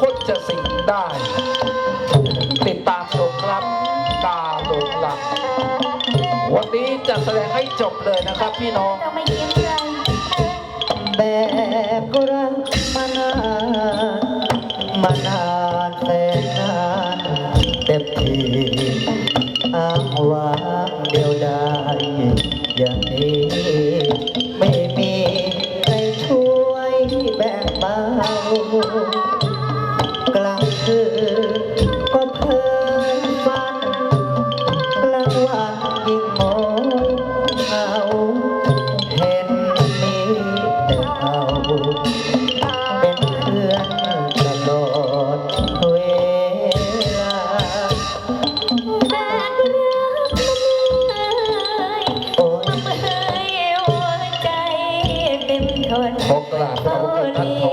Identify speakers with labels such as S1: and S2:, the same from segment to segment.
S1: คนจะสิ่งได้ ติดตามชมครับตาหลงหลัก วันนี้จะแสดงให้จบเลยนะครับพี่น้อง
S2: เราไม่ยิ้มเลย
S3: แบกรักมานานมานานแสนนานเต็มทีอ้างว้างเดียวไดายอย่างนี้ เป็น
S2: ทน
S1: ขอกราบขอบพระคุณท่านผอ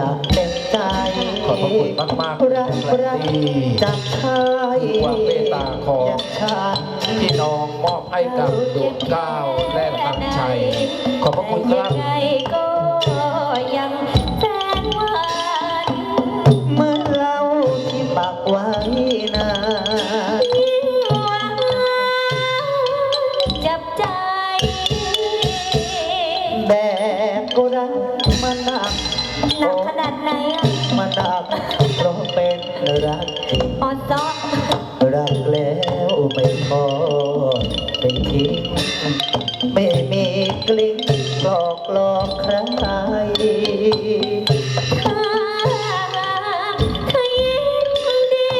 S3: จะเต็มใจ
S1: ขอบพระคุณมากๆ
S3: รักรัก
S1: ที่
S3: จากชาย
S1: ความเมตตาของ
S3: อย่างฉัน
S1: พี่น้องมอบให้กับดวงเก้าและตังชัยขอบพระคุณครับ
S3: รัก
S2: จ
S3: ริง
S2: ออซอ
S3: รักแล้วไม่ทอดไม่ทิ้งไม่มีกลิ้งหลอกหลอกใคร
S2: ถ้าเธอยิ้มดี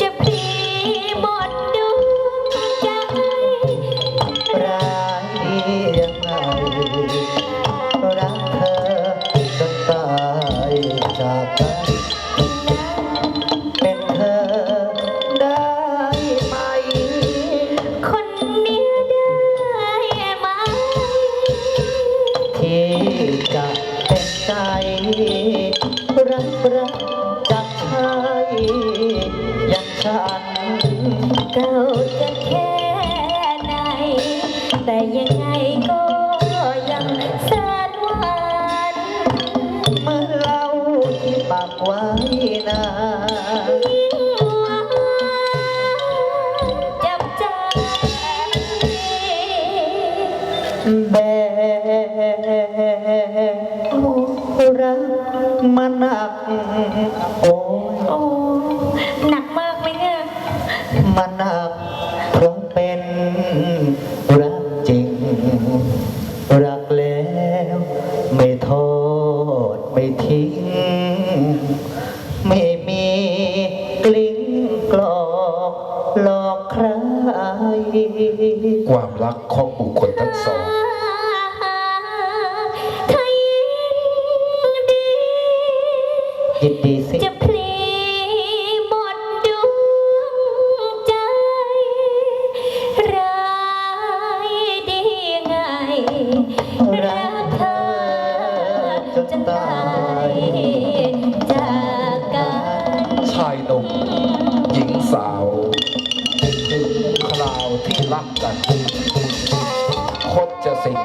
S2: จะพลีหมดดวงใจ
S3: ร้ายยังไง จะเป็นใจรักรักจากชายอย่างฉัน
S2: เราจะแค่ไหน แต่ยังไงก็ยังแสนหวาน
S3: เมื่อเราที่ปากไว้นา
S2: ยิ่งหวานจับใจ
S3: แบก มันหนักโอ้ย
S2: โอ้หนักมากไหมเนี่ย
S3: มันหนักเพราะเป็นรักจริง รักแล้วไม่ทอดไม่ทิ้ง ไม่มีกลิ้งกลอกหลอกใคร
S1: ความรักของบุคคลทั้งสอง
S3: ยินดีสิ
S2: จะพลีหมดดวงใจ ร้ายดีไงรักเธอจนตายจากกัน
S1: ชายหนุ่มหญิงสาวถึงคราวที่รักกัน คนจะสิ่ง